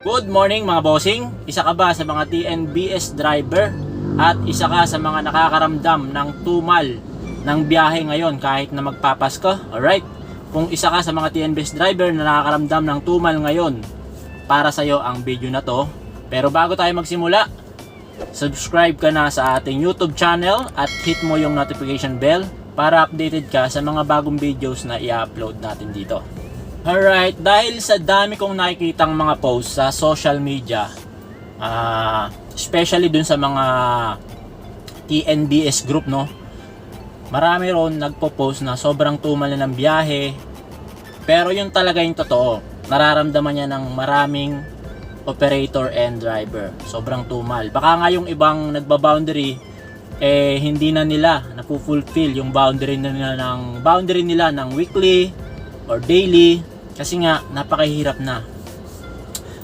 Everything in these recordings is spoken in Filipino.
Good morning mga bossing! Isa ka ba sa mga TNBS driver at isa ka sa mga nakakaramdam ng tumal ng biyahe ngayon kahit na magpapasko? Alright? Kung isa ka sa mga TNBS driver na nakakaramdam ng tumal ngayon, para sa'yo ang video na to. Pero bago tayo magsimula, subscribe ka na sa ating YouTube channel at hit mo yung notification bell para updated ka sa mga bagong videos na i-upload natin dito. Alright, dahil sa dami kong nakikitang mga posts sa social media, ah especially dun sa mga TNBS group, no? Marami ron nagpo-post na sobrang tumal na ng biyahe. Pero yun talaga yung totoo. Nararamdaman niya ng maraming operator and driver. Sobrang tumal. Baka nga yung ibang nagba-boundary eh hindi na nila napufulfill yung boundary nila ng boundary nila ng weekly or daily kasi nga napakahirap na.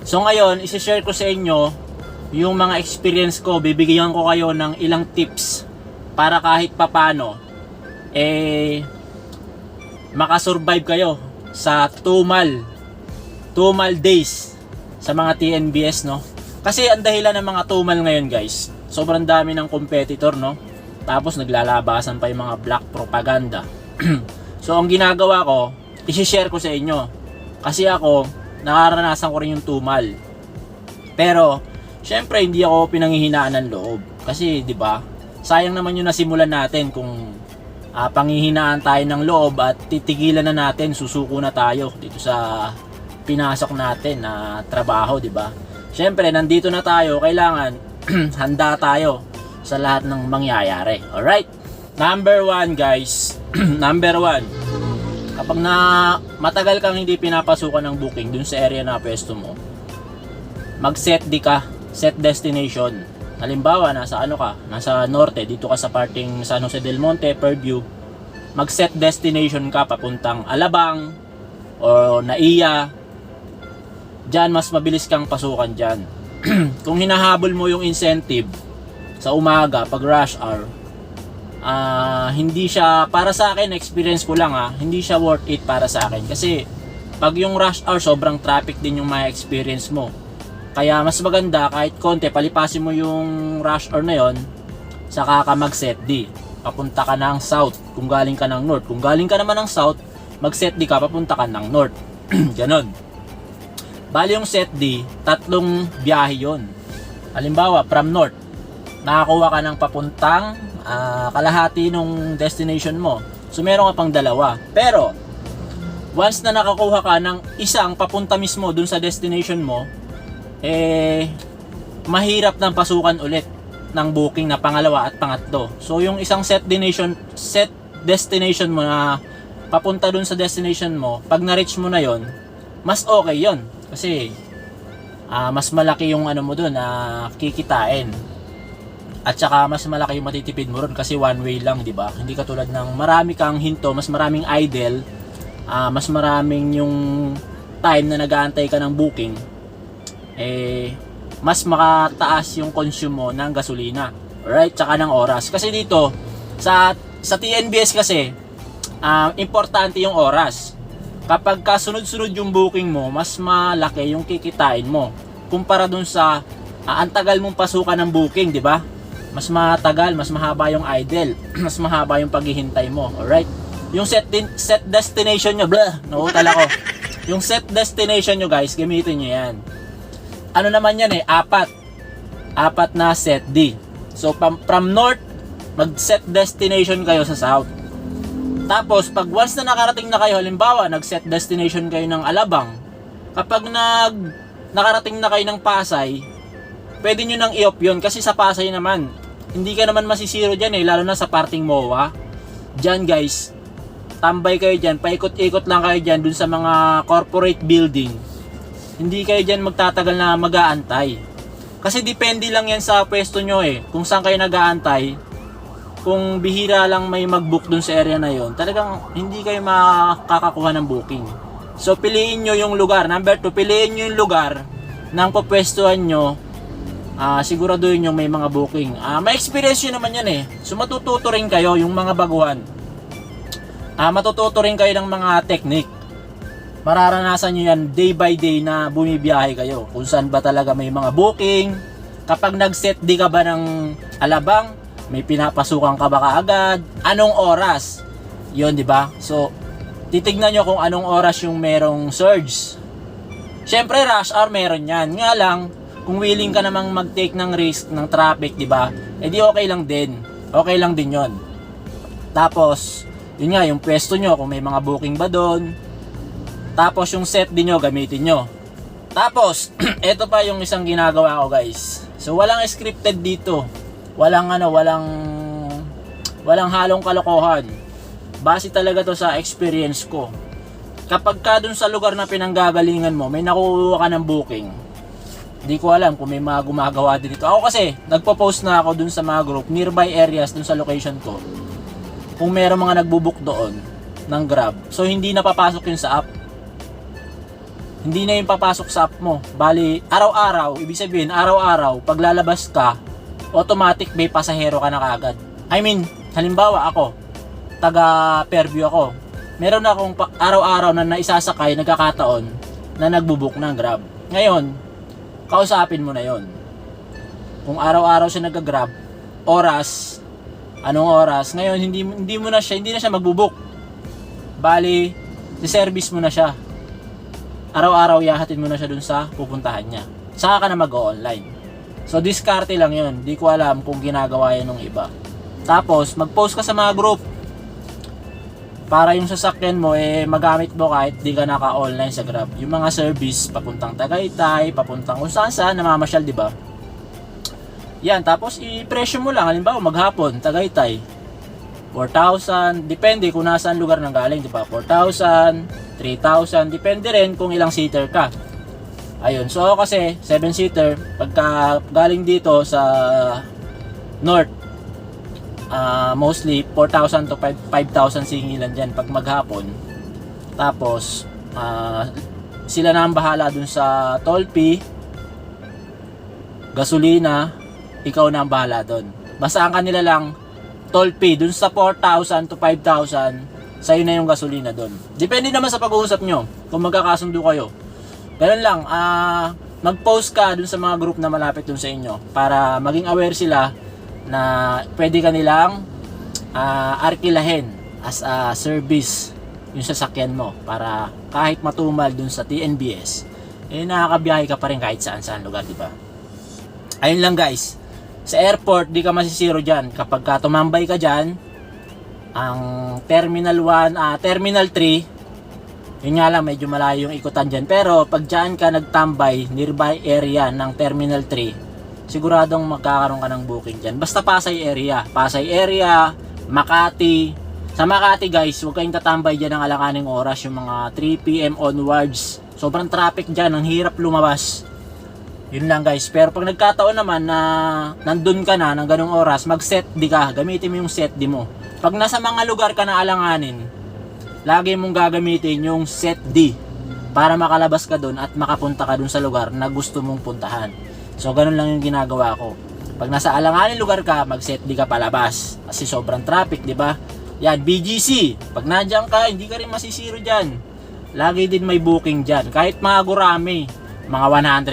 So ngayon, isi-share ko sa inyo yung mga experience ko, bibigyan ko kayo ng ilang tips para kahit papano eh makasurvive kayo sa tumal tumal days sa mga TNBS no. Kasi ang dahilan ng mga tumal ngayon guys, sobrang dami ng competitor no. Tapos naglalabasan pa yung mga black propaganda. so ang ginagawa ko, i-share ko sa inyo. Kasi ako, nakaranasan ko rin yung tumal. Pero, syempre hindi ako pinanghihinaan ng loob. Kasi, di ba, sayang naman yung nasimulan natin kung ah, panghihinaan tayo ng loob at titigilan na natin, susuko na tayo dito sa pinasok natin na trabaho, di ba? Syempre, nandito na tayo, kailangan handa tayo sa lahat ng mangyayari. Alright? Number one, guys. Number one, kapag na matagal kang hindi pinapasukan ng booking dun sa area na pwesto mo, mag-set di ka, set destination. Halimbawa, nasa ano ka, nasa norte, dito ka sa parting San Jose del Monte, Purview, mag-set destination ka papuntang Alabang o Naiya. Diyan mas mabilis kang pasukan diyan. Kung hinahabol mo yung incentive sa umaga pag rush hour, ah hindi siya para sa akin experience ko lang ah hindi siya worth it para sa akin. Kasi pag yung rush hour sobrang traffic din yung may experience mo. Kaya mas maganda kahit konti palipasin mo yung rush hour na yon saka ka mag set D. Papunta ka ng south kung galing ka ng north. Kung galing ka naman ng south mag set D ka papunta ka ng north. Ganon. Bali yung set D tatlong biyahe yon halimbawa from north nakakuha ka ng papuntang ah, kalahati nung destination mo. So meron ka pang dalawa. Pero once na nakakuha ka ng isang papunta mismo dun sa destination mo, eh mahirap ng pasukan ulit ng booking na pangalawa at pangatlo. So yung isang set destination set destination mo na papunta dun sa destination mo, pag na-reach mo na yon, mas okay yon kasi ah, mas malaki yung ano mo dun na kikitain. At saka mas malaki yung matitipid mo ron kasi one way lang, 'di ba? Hindi katulad ng marami kang hinto, mas maraming idle, ah, mas maraming yung time na nag-aantay ka ng booking. Eh mas makataas yung consume mo ng gasolina. Alright? Tsaka ng oras. Kasi dito sa sa TNBS kasi ah, importante yung oras. Kapag kasunod-sunod yung booking mo, mas malaki yung kikitain mo kumpara dun sa ah, ang tagal mong pasukan ng booking, di ba? Mas matagal, mas mahaba yung idle, mas mahaba yung paghihintay mo. Alright? Yung set din, set destination nyo, blah, nautal ako. Yung set destination nyo guys, gamitin nyo yan. Ano naman yan eh, apat. Apat na set D. So from, from north, mag-set destination kayo sa south. Tapos, pag once na nakarating na kayo, halimbawa, nag-set destination kayo ng Alabang, kapag nag nakarating na kayo ng Pasay, pwede nyo nang i-off yun kasi sa Pasay naman, hindi ka naman masisiro dyan eh, lalo na sa parting MOA. Dyan guys, tambay kayo dyan, paikot-ikot lang kayo dyan dun sa mga corporate building. Hindi kayo dyan magtatagal na mag-aantay. Kasi depende lang yan sa pwesto nyo eh, kung saan kayo nag-aantay. Kung bihira lang may mag-book dun sa area na yon, talagang hindi kayo makakakuha ng booking. So piliin nyo yung lugar. Number 2, piliin nyo yung lugar ng popwestuhan nyo ah siguraduhin yung may mga booking. Ah, may experience yun naman yan eh. So matututo rin kayo yung mga baguhan. Ah, matututo rin kayo ng mga technique. mararanasan nyo yan day by day na bumibiyahe kayo. Kung saan ba talaga may mga booking. Kapag nag-set di ka ba ng alabang, may pinapasukan ka ba kaagad? Anong oras? Yun, di ba? So, titignan nyo kung anong oras yung merong surge. Siyempre, rush hour meron yan. Nga lang, kung willing ka namang mag-take ng risk ng traffic, di ba? Eh di okay lang din. Okay lang din yon. Tapos, yun nga, yung pwesto nyo, kung may mga booking ba doon. Tapos, yung set din nyo, gamitin nyo. Tapos, eto pa yung isang ginagawa ko guys. So, walang scripted dito. Walang ano, walang walang halong kalokohan. Base talaga to sa experience ko. Kapag ka dun sa lugar na pinanggagalingan mo, may nakukuha ka ng booking. Hindi ko alam kung may mga gumagawa din dito. Ako kasi, nagpo-post na ako dun sa mga group, nearby areas dun sa location ko. Kung meron mga nagbubook doon ng Grab. So, hindi na papasok yun sa app hindi na yung papasok sa app mo. Bali, araw-araw, ibig sabihin, araw-araw, pag lalabas ka, automatic may pasahero ka na kagad. I mean, halimbawa ako, taga Fairview ako. Meron na akong araw-araw na naisasakay, nagkakataon, na nagbubook ng Grab. Ngayon, kausapin mo na yon. Kung araw-araw siya nag-grab, oras, anong oras, ngayon hindi hindi mo na siya, hindi na siya magbubook. Bali, service mo na siya araw-araw yahatin mo na siya dun sa pupuntahan niya. Saka ka na mag-online. So, diskarte lang yun. Di ko alam kung ginagawa yan ng iba. Tapos, mag-post ka sa mga group. Para yung sasakyan mo, eh, magamit mo kahit di ka naka-online sa Grab. Yung mga service, papuntang Tagaytay, papuntang saan, namamasyal, di ba? Yan, tapos i-presyo mo lang. Halimbawa, maghapon, Tagaytay. 4,000, depende kung nasaan lugar nang galing, di ba? 4,000, 3,000, depende rin kung ilang seater ka. Ayun, so kasi 7 seater, pagka galing dito sa north, ah, mostly 4,000 to 5 5,000 singilan dyan pag maghapon. Tapos, ah, sila na ang bahala dun sa toll fee, gasolina, ikaw na ang bahala dun. Basta ang kanila lang, toll fee, dun sa 4,000 to 5,000, sa'yo na yung gasolina dun. Depende naman sa pag-uusap nyo, kung magkakasundo kayo. Ganun lang, ah, mag-post ka dun sa mga group na malapit dun sa inyo para maging aware sila na pwede ka nilang ah, arkilahin as a service yung sasakyan mo para kahit matumal dun sa TNBS eh nakakabiyahe ka pa rin kahit saan saan lugar, di ba? Ayun lang guys. Sa airport, di ka masisiro dyan. Kapag ka tumambay ka dyan, ang Terminal 1, ah, Terminal 3, yun nga lang, medyo malayo yung ikutan dyan. Pero pag dyan ka nagtambay, nearby area ng Terminal 3, siguradong magkakaroon ka ng booking dyan. Basta Pasay area. Pasay area, Makati. Sa Makati guys, huwag kayong tatambay dyan ng alanganing oras, yung mga 3pm onwards. Sobrang traffic dyan, ang hirap lumabas. Yun lang guys. Pero pag nagkataon naman na nandun ka na ng ganong oras, mag-set di ka. Gamitin mo yung set di mo. Pag nasa mga lugar ka na alanganin, lagi mong gagamitin yung set D para makalabas ka dun at makapunta ka dun sa lugar na gusto mong puntahan. So ganun lang yung ginagawa ko. Pag nasa alanganin lugar ka, mag-set di ka palabas. Kasi sobrang traffic, di ba? Yan, BGC. Pag nandiyan ka, hindi ka rin masisiro dyan. Lagi din may booking dyan. Kahit mga gurami, mga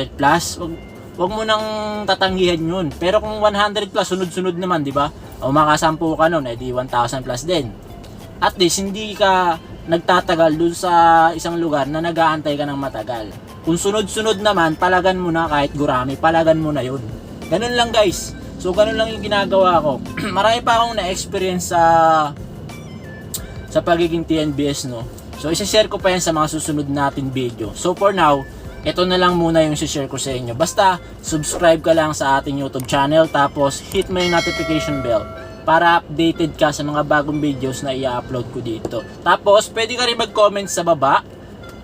100 plus, wag, wag mo nang tatanggihan yun. Pero kung 100 plus, sunod-sunod naman, di ba? O makasampu ka nun, edi 1,000 plus din. At least, hindi ka nagtatagal dun sa isang lugar na nag-aantay ka ng matagal. Kung sunod-sunod naman, palagan mo na kahit gurami, palagan mo na yun. Ganun lang guys. So, ganun lang yung ginagawa ko. Marami pa akong na-experience sa sa pagiging TNBS, no? So, isa-share ko pa yan sa mga susunod natin video. So, for now, ito na lang muna yung share ko sa inyo. Basta, subscribe ka lang sa ating YouTube channel, tapos hit mo yung notification bell para updated ka sa mga bagong videos na i-upload ko dito. Tapos, pwede ka rin mag-comment sa baba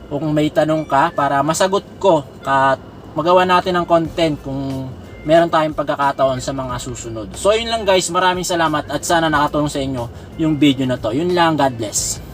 kung may tanong ka para masagot ko at magawa natin ng content kung meron tayong pagkakataon sa mga susunod. So, yun lang guys. Maraming salamat at sana nakatulong sa inyo yung video na to. Yun lang. God bless.